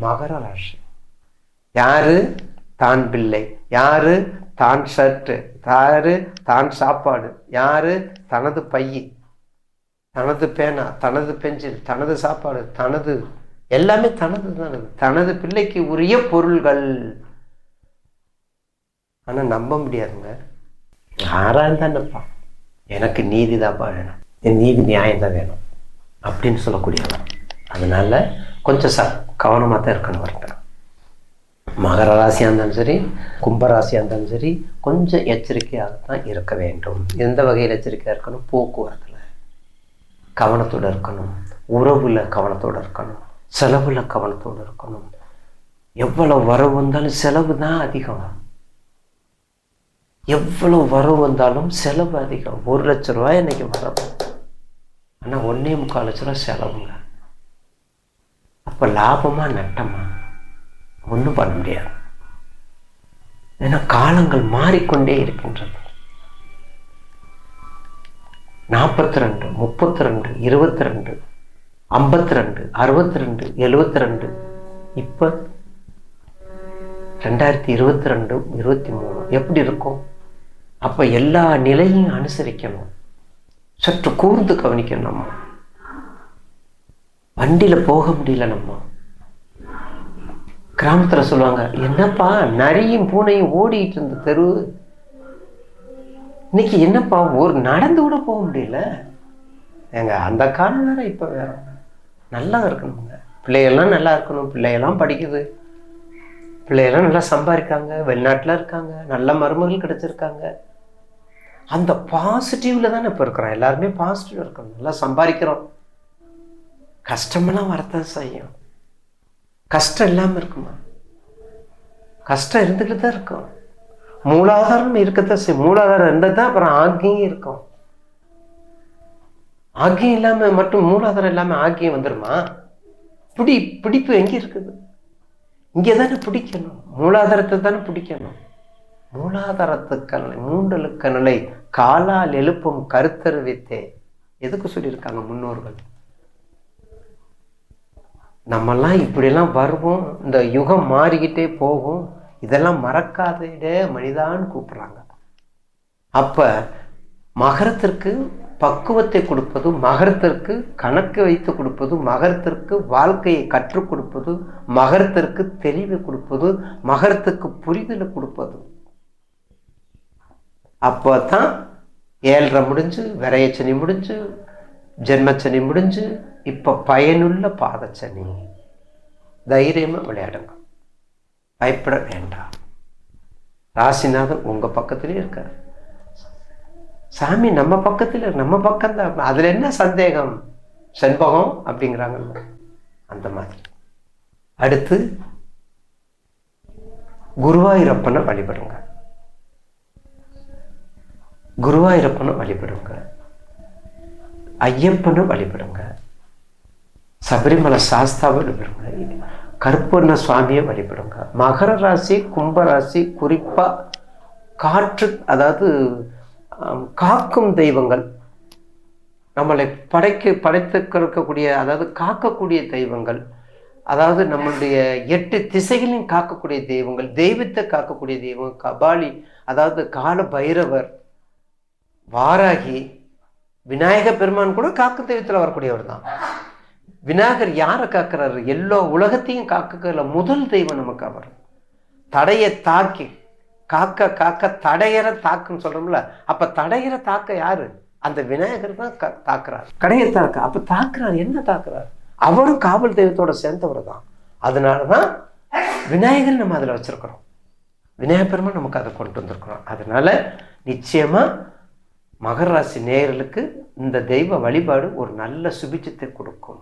மகர ராசி யாரு? தான் பிள்ளை. யாரு? தான் ஷர்ட்டு யாரு? தான் சாப்பாடு. யாரு? தனது பையி. தனது பேனா. தனது பென்சில் தனது சாப்பாடு. தனது எல்லாமே தனது தனது தனது பிள்ளைக்கு உரிய பொருள்கள். ஆனால் நம்ப முடியாதுங்க. யாராக இருந்தானப்பா எனக்கு நீதி தான்ப்பா வேணும். என் நீதி நியாயம் தான் வேணும். அப்படின்னு சொல்லக்கூடியவன். அதனால கொஞ்சம் ச கவனமாக தான் இருக்கணும் வரட்டும் மகர ராசியாக இருந்தாலும் சரி கும்பராசியாக இருந்தாலும் சரி கொஞ்சம் எச்சரிக்கையாக தான் இருக்க வேண்டும். எந்த வகையில் எச்சரிக்கையாக இருக்கணும்? போக்குவரத்தில். கவனத்தோடு இருக்கணும். உறவில் கவனத்தோடு இருக்கணும். செலவில் கவனத்தோடு இருக்கணும். எவ்வளவு வரவு வந்தாலும் செலவு தான் அதிகம். எவ்வளவு வரவு வந்தாலும் செலவு அதிகம். ஒரு லட்ச ரூபாய் இன்னைக்கு வரவு. ஆனால் ஒன்றே முக்கால் லட்ச ரூபா செலவுங்க. அப்போ லாபமா நட்டமா? ஒன்றும் பண்ண முடியாது. ஏன்னா காலங்கள் மாறிக்கொண்டே இருக்கின்றது. நாற்பத்தி ரெண்டு முப்பத்தி ரெண்டு இருபத்தி ரெண்டு ஐம்பத்தி ரெண்டு அறுபத்தி ரெண்டு எழுபத்தி ரெண்டு இப்போ ரெண்டாயிரத்தி இருபத்தி ரெண்டு இருபத்தி மூணு எப்படி இருக்கும்? அப்போ எல்லா நிலையும் அனுசரிக்கணும். சற்று கூர்ந்து கவனிக்கணும் நம்ம. வண்டியில் போக முடியல நம்ம. கிராமத்தில் சொல்லுவாங்க என்னப்பா நரியும் பூனையும் ஓடிட்டு இருந்த தெரு. இன்னைக்கு என்னப்பா ஒரு நடந்து கூட போக முடியல. ஏங்க அந்த காலம் வேற இப்போ வேற. நல்லா இருக்கணுங்க. பிள்ளைகள்லாம் நல்லா இருக்கணும். பிள்ளைகள்லாம் படிக்குது. பிள்ளைகள்லாம் நல்லா சம்பாதிக்காங்க. வெளிநாட்டில் இருக்காங்க. நல்ல மருமகள் கிடச்சிருக்காங்க. அந்த பாசிட்டிவில் தானே இப்போ இருக்கிறோம். எல்லாருமே பாசிட்டிவ் இருக்கணும். நல்லா சம்பாதிக்கிறோம். கஷ்டமெல்லாம் வரத்தான் செய்யும். கஷ்டம் இல்லாமல் இருக்குமா? கஷ்டம் இருந்துக்கிட்டு தான் இருக்கும். மூலாதாரம் இருக்கத்தான் செய்யும். மூலாதாரம் இருந்தால் தான் அப்புறம் ஆக்கியும் இருக்கும். ஆக்கியம் இல்லாமல் மட்டும் மூலாதாரம் இல்லாமல் ஆக்கியம் வந்துடுமா பிடி பிடிப்பு எங்கே இருக்குது? இங்கே தானே பிடிக்கணும். மூலாதாரத்தை தானே பிடிக்கணும். மூலாதாரத்துக்கணலை மூண்டலுக்கணலை காலால் எழுப்பும் கருத்தருவித்தே எதுக்கு சொல்லியிருக்காங்க முன்னோர்கள்? நம்மெல்லாம் இப்படிலாம் வருவோம் இந்த யுகம் மாறிக்கிட்டே போகும். இதெல்லாம் மறக்காதே மனிதான்னு கூப்பிட்றாங்க. அப்போ மகரத்திற்கு பக்குவத்தை கொடுப்பது மகரத்திற்கு கணக்கு வைத்து கொடுப்பது மகரத்திற்கு வாழ்க்கையை கற்றுக் கொடுப்பது மகரத்திற்கு தெளிவை கொடுப்பது மகரத்துக்கு புரிதலை கொடுப்பது. அப்போ தான் ஏழரை முடிஞ்சு விரையச்சனி முடிஞ்சு ஜென்மச்சனி முடிஞ்சு இப்போ பயனுள்ள பாதச்சனி. தைரியமாக விளையாடுங்க. பயப்பட வேண்டாம். ராசிநாதன் உங்கள் பக்கத்துலேயே இருக்கார். சாமி நம்ம பக்கத்தில் நம்ம பக்கம்தான். அதில் என்ன சந்தேகம்? செண்பகம் அப்படிங்கிறாங்கல்ல. அந்த மாதிரி. அடுத்து குருவாயூரப்பனை வழிபடுங்க. குருவாயூரப்பனை வழிபடுங்க. ஐயப்பனை வழிபடுங்க. சபரிமலை சாஸ்தாவை வழிபடுங்க கருப்பண்ண சுவாமியை வழிபடுங்க. மகர ராசி கும்பராசி குறிப்பாக காற்று அதாவது காக்கும் தெய்வங்கள். நம்மளை படைக்க படைத்திருக்கக்கூடிய அதாவது காக்கக்கூடிய தெய்வங்கள். அதாவது நம்மளுடைய எட்டு திசைகளையும் காக்கக்கூடிய தெய்வங்கள் தெய்வத்தை காக்கக்கூடிய தெய்வம் கபாலி அதாவது கால பைரவர் வாராகி விநாயக பெருமான் கூட காக்கு தெய்வத்தில் வரக்கூடியவர் தான். விநாயகர் யாரை காக்கிறாரு? எல்லா உலகத்தையும் காக்கல முதல் தெய்வம் நமக்கு அவர். தடையை தாக்கி காக்க காக்க தடையற தாக்குன்னு சொல்கிறோம்ல அப்போ தடையற தாக்க யாரு? அந்த விநாயகர் தான் க தாக்குறாரு. கடையை தாக்க. அப்போ தாக்குறாரு. என்ன தாக்குறாரு? அவரும் காவல் தெய்வத்தோட சேர்ந்தவர் தான். அதனால தான் விநாயகர் நம்ம அதில் வச்சிருக்கிறோம். விநாயகர் பெருமான் நமக்கு அதை கொண்டு வந்திருக்கிறோம் அதனால நிச்சயமாக மகர ராசி நேயர்களுக்கு இந்த தெய்வ வழிபாடு ஒரு நல்ல சுபிச்சத்தை கொடுக்கும்.